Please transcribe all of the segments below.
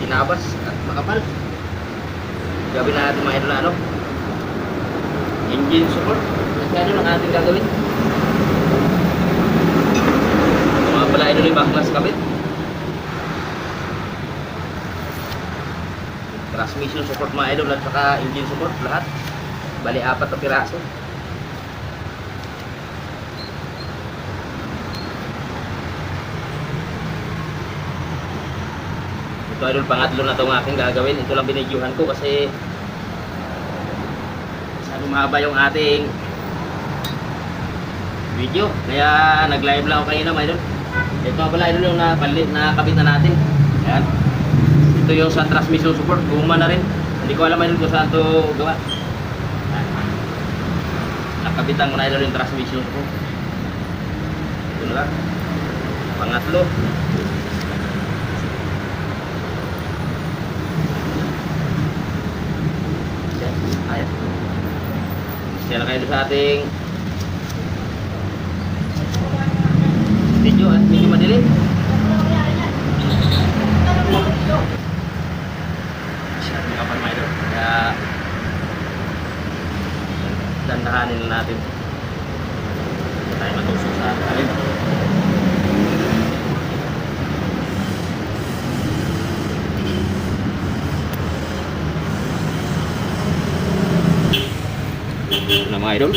tinabas at makapal. Gawin na natin mga idol ano. Engine support. Kasi ano lang ating gagawin. Ito mga pala idol yung backlash kabit. Transmission support mga idol at saka engine support lahat. Bali apat na piraso. Ito idol, pangatlo na itong aking gagawin. Ito lang binidyohan ko kasi masyado mahaba yung ating video. Kaya nag-live lang ako kanina idol. Ito pala idol yung napali, nakabit na natin. Ayan. Ito yung sa transmission support. Guma na rin. Hindi ko alam idol kung saan ito gawa. Ayan. Nakabitan ko na idol yung transmission support. Ito na lang. Pangatlo. Ating mga idol.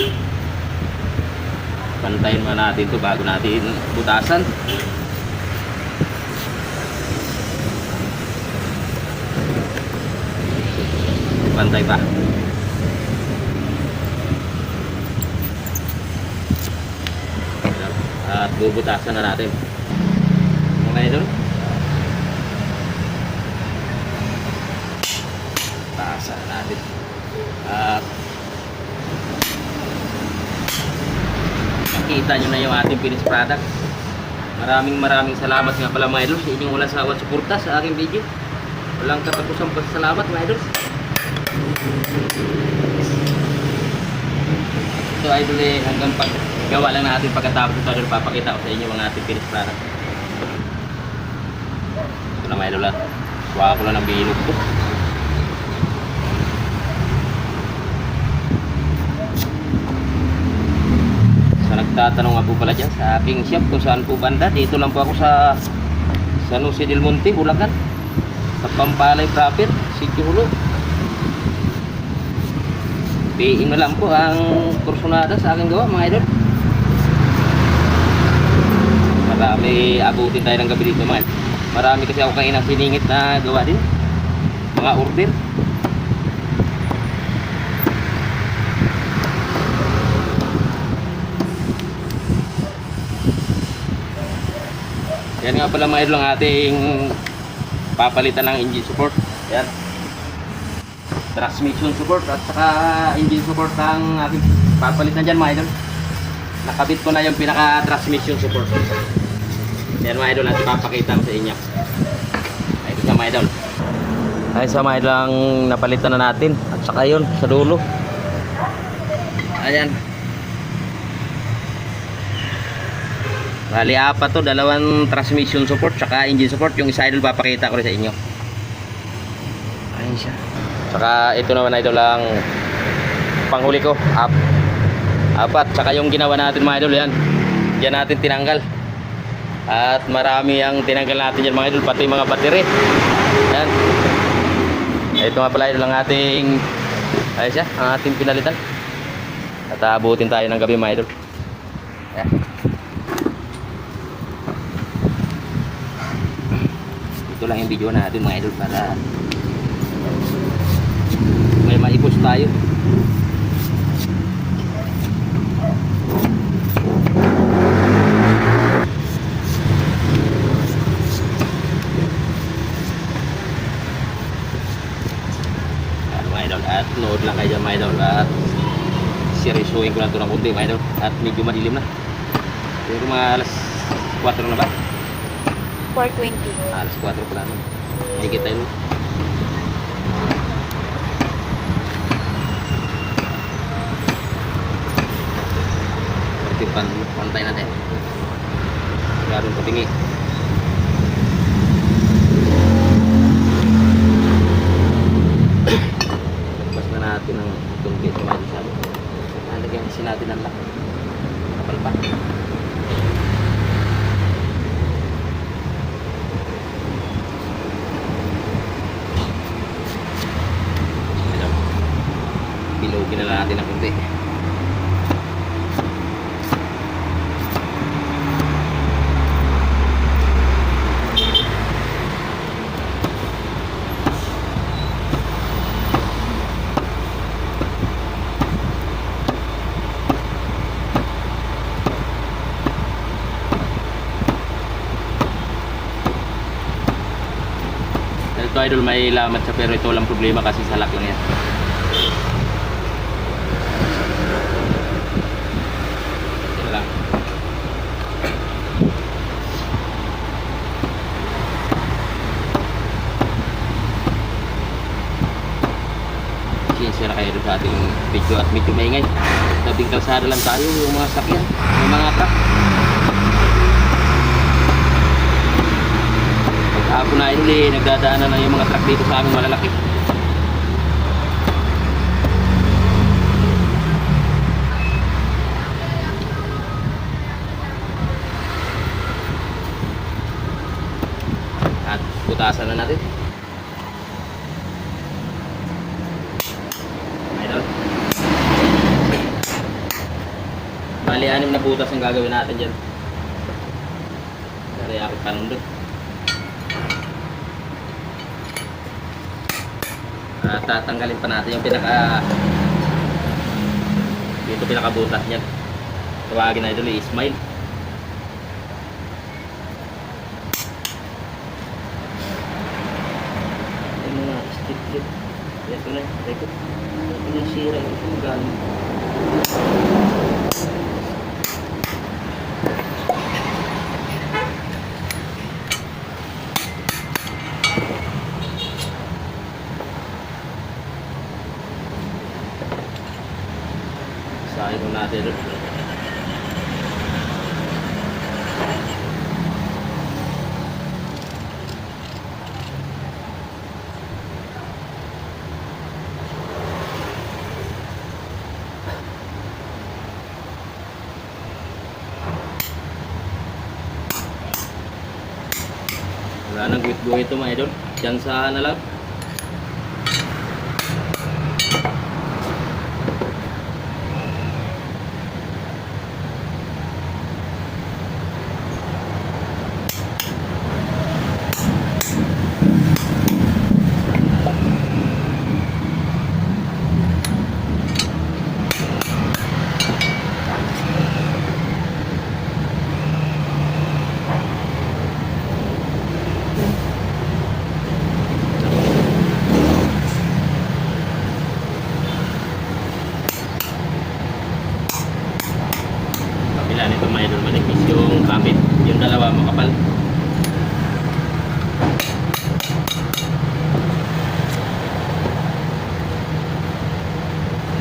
Pantayin muna natin to bago natin butasan. Pantay pa. At bubutasan na natin. Mga idol. Taasan na natin. At makita nyo na yung ating finished product. Maraming maraming salamat nga pala mga idol sa inyong walang sawang suporta sa aking video. Walang katapusang pasalamat mga idol. Ito idol eh hanggang pag gawa lang natin pagkatapos ito idol papakita ko sa inyo mga ating finished product. Ito na mga idol at kuha ko lang ng bilog ko. Sa nagtatanong nga po pala dyan sa aking shop kung saan po banda, dito lang po ako sa San Jose del Monte, Bulacan. Sa Pampalay proper, Sitio Hulo. PM na lang po ang kursunada sa aking gawa mga idol. Marami abutin tayo ng gabi dito mga. Marami kasi ako kainang siningit na gawa din. Mga order. Yan nga pala mga idol ang ating papalitan ng engine support. Yan. Transmission support at saka engine support ang ating papalitan dyan mga idol. Nakabit ko na yung pinaka transmission support. Yan mga idol natin papakita sa inyo. Ay, ito sa mga idol. Ay sa mga idol ang napalitan na natin at saka yun sa dulo. Ayan. Bali apat to, dalawang transmission support tsaka engine support. Yung isa idol papakita ko rin sa inyo. Ayun siya. Tsaka ito naman idol ang panghuli ko. Up. Apat. Tsaka yung ginawa natin mga idol yan. Diyan natin tinanggal. At marami ang tinanggal natin yan mga idol. Pati mga battery. Yan. Ito nga pala idol ang ating ayun siya. Ang ating pinalitan. At abutin tayo ng gabi mga idol. Yan. Ito lang yung video natin mga idol para may maipos tayo idol at nood lang kayo mga idol at seryosuhin ko lang ito ng kunti mga idol at medyo madilim na pero mga alas 4 na ba? 4.20. Alas 4 pala. Hindi kita yun. Pan pantay natin. Gano'n patingi. Lagpas na natin ang itong gate. Nalagyan natin ang lock. Kapal pa. Idol may lamat siya pero ito lang problema kasi salak lang yan. Siya na kayo sa ating video at medyo maingay. Tabing kalsada lang tayo yung mga sakyan, yung mga truck. Pagkahapon na eh, nagdadaanan na yung mga truck dito sa aming malalaki. At putasan na natin. Idol. Bali, anim na butas ang gagawin natin dyan. Dari ako panundot. At tatanggalin pa natin yung pinaka dito pinakabutas niya. Tawagin na idol, i-smile. Yung mga stick clip. Ito na, ito. Na sira, ito galing. Ito natin. Wala nang guhit-guhit ito mga idol. Diyan sa na lang. Kabila nito mga idol manipis yung kapit. Yung dalawa makapal.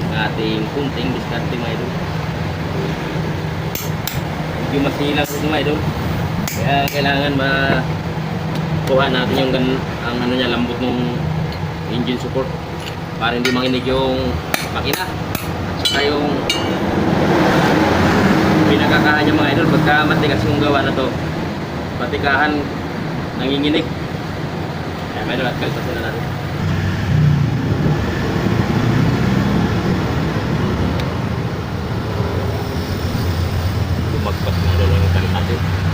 Ang ating kunting diskarte mga idol. Medyo masilang ito mga idol. Kaya kailangan ma kuha natin yung gan ang ano niya lambot ng engine support para hindi manginig yung makina. At yung pinagkakahan niya mga idol pagka matigas yung gawa na to patikahan nanginginig. Kaya idol at kalpasin na natin. Lumagpas mga yung kalit natin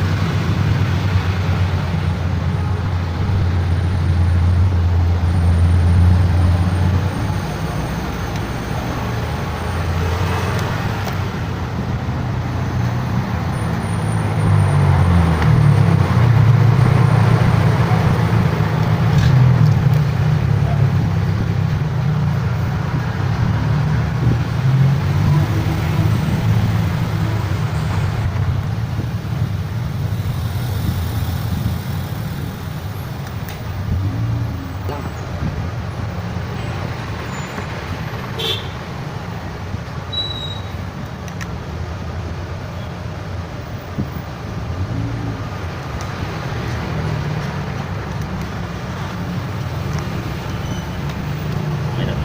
Ayun.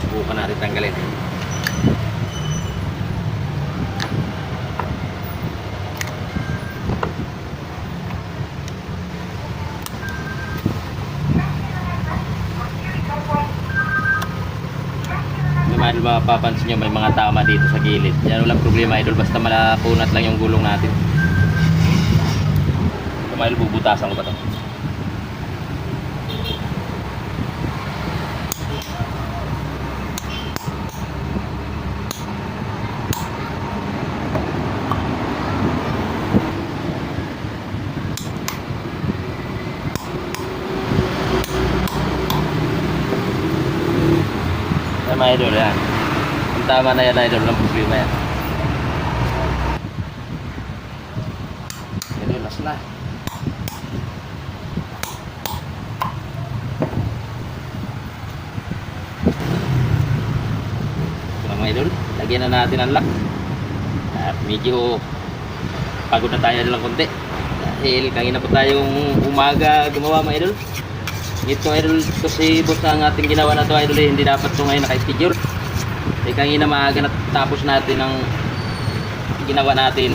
Subukan natin tanggalin. Diba, mapapansin nyo may mga tama dito sa gilid. Yan walang problema idol, basta malapunat lang yung gulong natin. Idol, bubutasan ko ito? Yan mga idol, yan. Tama na yan idol, walang problema yan. Idol, last na. Ito mga idol, lagyan na natin ang lock. At medyo pagod na tayo lang konti. Dahil kanina pa tayong umaga gumawa mga idol. Ito idol kasi boss ang ating ginawa na to idol eh, hindi dapat to ngayon naka-schedule. Eh kanina maaga natapos natin ang ginawa natin.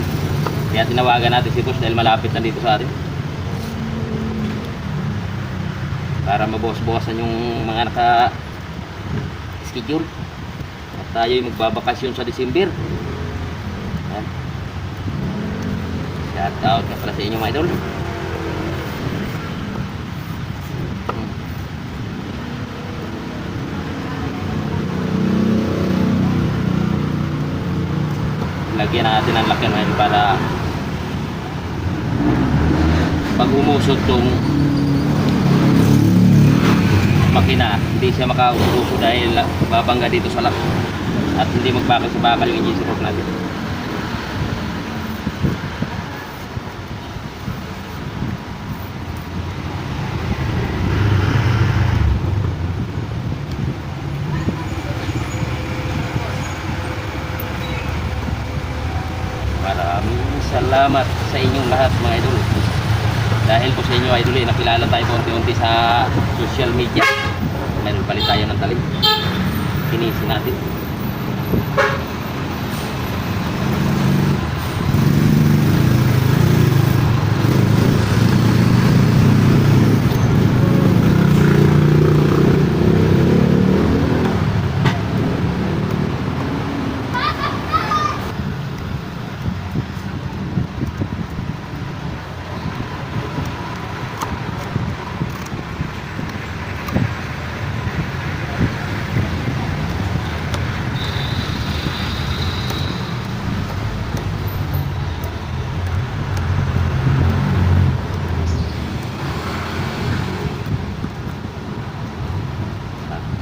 Kaya tinawagan natin si boss dahil malapit na dito sa atin. Para mabawas-bawasan yung mga naka schedule. At tayo magbabakasyon sa December. Yan. Shout out ka pala sa inyo mga idol. Lagyan natin ang laki ngayon para pag umusot tong makina. Hindi siya makauso dahil babangga dito sa lock at hindi magbakal sa bakal yung engine support natin Maraming salamat sa inyong lahat mga idol. Inyo idol, eh, nakilala tayo unti-unti sa social media. Meron palit tayo ng talim. Kinisin natin.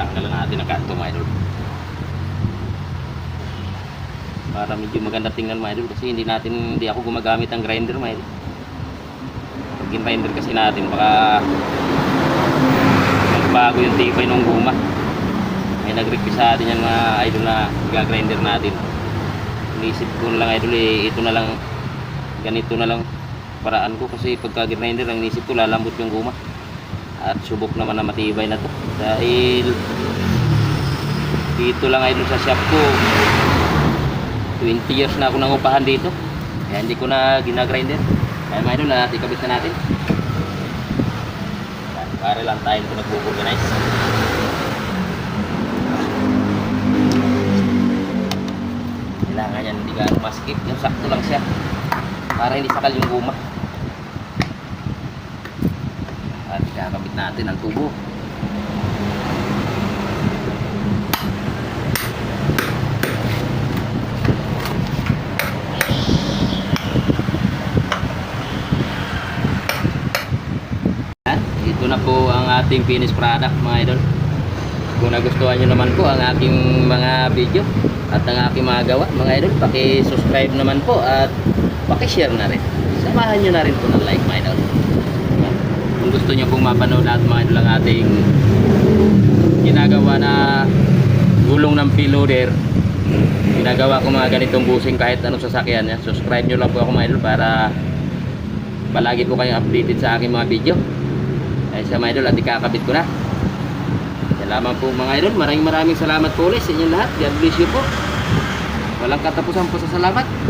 Tanggalan natin ang kanto mga idol. Para medyo maganda tingnan mga idol kasi hindi natin hindi ako gumagamit ng grinder mga idol. Pag kasi natin baka magbago yung tibay ng guma. May nag-request sa atin yan mga idol na gagrinder natin. Inisip ko na lang idol eh, ito na lang ganito na lang paraan ko kasi pagka grinder ang inisip ko lalambot yung guma at subok naman na matibay na to dahil dito lang idol sa shop ko. 20 years na ako nangupahan dito. Kaya hindi ko na ginagrinder. Kaya mga idol na ikabit na natin. Para lang tayo kung nag-organize kailangan yan hindi ka maskip. Yung sakto lang siya. Para hindi sakal yung guma. At ikakabit natin ang tubo At ito na po ang ating finished product mga idol. Kung nagustuhan nyo naman po ang aking mga video at ang aking mga gawa mga idol paki-subscribe naman po at paki-share na rin. Samahan nyo na rin po ng like mga idol. Kung gusto nyo pong mapanood lahat mga idol ang ating ginagawa na gulong ng piloder ginagawa ko mga ganitong busing kahit anong sasakyan niya subscribe nyo lang po ako mga idol para palagi po kayong updated sa aking mga video ay sa mga idol at ikakabit ko na. Salamat po mga idol. Maraming maraming salamat po ulit sa inyong lahat. God bless you po. Walang katapusan po sa salamat